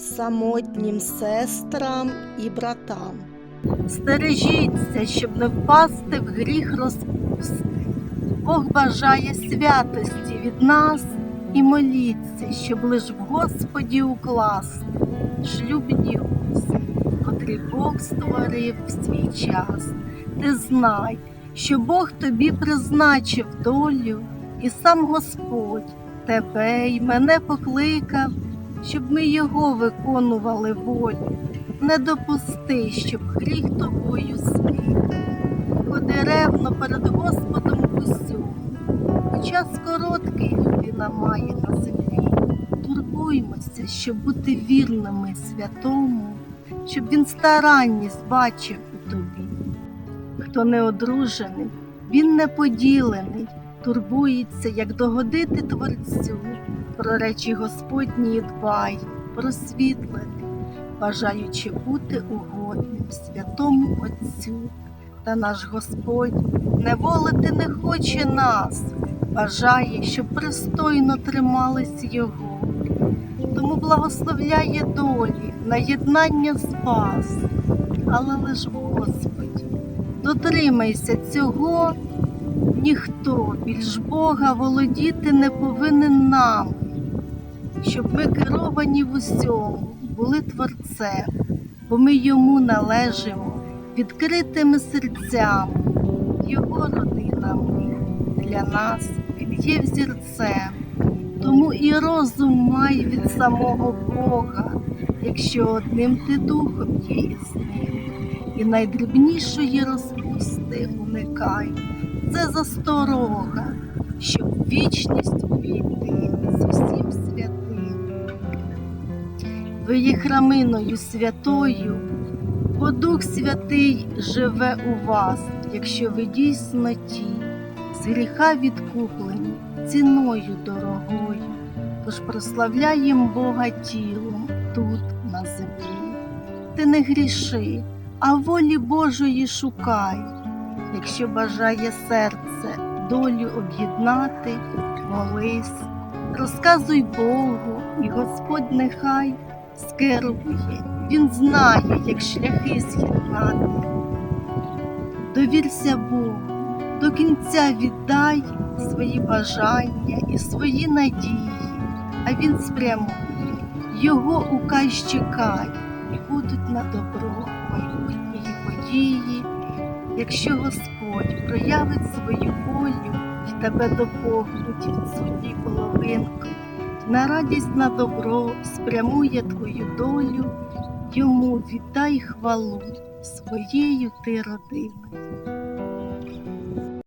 самотнім сестрам і братам. Стережіться, щоб не впасти в гріх розпусти. Бог бажає святості від нас і моліться, щоб лиш в Господі укласти шлюбні узи, котрі Бог створив в свій час. Ти знай, що Бог тобі призначив долю, і сам Господь тебе й мене покликав, щоб ми його виконували волю. Не допусти, щоб гріх тобою спів. Ходи ревно перед Господом усьому, час короткий людина має на землі. Турбуймося, щоб бути вірними святому, щоб він старанність бачив у тобі. Хто не одружений, він не поділений, турбується, як догодити Творцю, про речі Господні дбай, просвітлений бажаючи бути угодним святому Отцю. Та наш Господь не волити не хоче нас, бажає, щоб пристойно тримались Його. Тому благословляє долі на єднання спас, але лиш Господь, дотримайся цього, ніхто більш Бога володіти не повинен нам, щоб ми керовані в усьому були творцем, бо ми йому належимо відкритими серцями, його родинами. Для нас він є взірцем, тому і розум май від самого Бога, якщо одним ти духом є із ним, і найдрібнішої розпусти уникай. Це засторога, щоб вічність увійти з усім святим. Ви є храминою святою, бо Дух Святий живе у вас, якщо ви дійсно ті, з гріха відкуплені ціною дорогою, тож прославляєм Бога тілом тут, на землі. Ти не гріши, а волі Божої шукай, якщо бажає серце долю об'єднати, молись, розказуй Богу, і Господь нехай скерує, він знає, як шляхи з'єднати. Довірся Богу, до кінця віддай свої бажання і свої надії, а він спрямує, його укай чекай, і будуть на добро майбутні події, якщо Господь проявить свою волю і тебе доповнить відсутній половинки, на радість на добро спрямує твою долю, йому віддай хвалу своєю ти родиною.